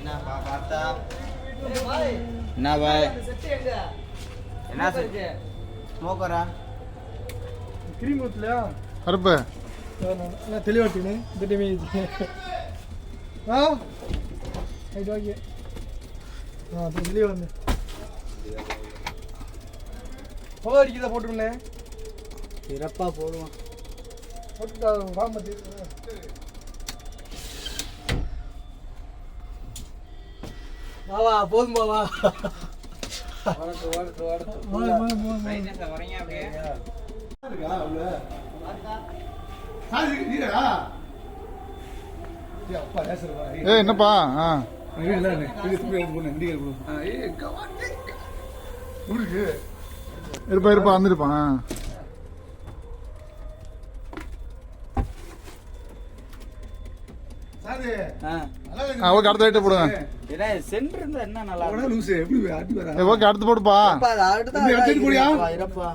என்னப்பா பார்த்தா? என்ன பாய்? என்ன ஸ்மோக்கரா? கிரீம் ஊற்றலையா கருப்பு நான் தெளிவாட்டினு இந்த டைமே ஆ. ரைட் ஓகே ஆ அப்போ தெளிவாக வந்து புகை அடிக்கிறத போட்டுருந்தேன் சிறப்பா போடுவான் போட்டுட்டா வாமத்தி வாவா போதும் வா. வரீங்க அப்படியே? ஏ என்னப்பா? இருப்பா இருப்பா வந்துருப்பான் ஆ. ஆ ஓகே அடுத்த ரைட்டு போடுங்க. என்ன சென்டர் இருந்தா என்ன நல்லா இருக்கும்? ஏ ஓகே அடுத்து போடுப்பா. அடுத்தது போடுயா? இருப்பா,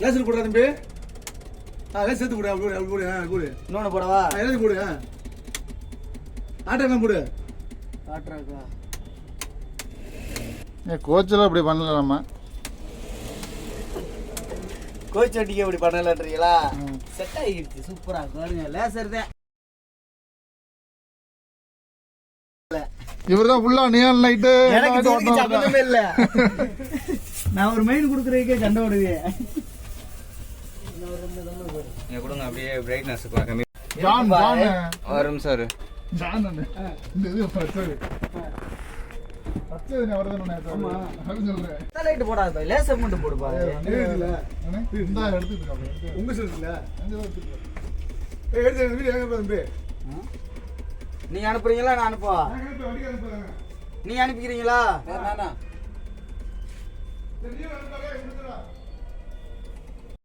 லேசர் போடுறா தம்பி? ஆ லேசர் சேர்த்து போடு அப்படி அப்படி போடு ஆ போடு. இன்னொன்னு போடவா? ஆ எல்லாத்தையும் போடு ஆ. ஆட்டெல்லாம் போடு. காட்டுறாக்கா ஏ கோச்செல்லாம் இப்படி பண்ணல நம்ம. கோச் வண்டிக்கு இப்படி பண்ணலன்றீங்களா செட் ஆகிடுச்சு சூப்பரா பாருங்க லேசர் தான் இவர் தான் ஃபுல்லா நியான் லைட்டு எனக்கு இதுக்கு சம்மந்தமே இல்ல. நான் ஒரு மெயின் கொடுக்குறதுக்கே சண்டை விடுவேன் நீங்க கொடுங்க அப்படியே பிரைட்னஸ் கம்மி ஜான் ஜான். நிமிஷம் இரு. ஜான். அண்ணே. இந்த இது. லைட் போடாத லேசர் மட்டும் அப்படி எடுத்து உங்க நீங்க அனுப்புறீங்களா நான் அனுப்பவா? நீங்க அனுப்பிக்கிறீங்களா?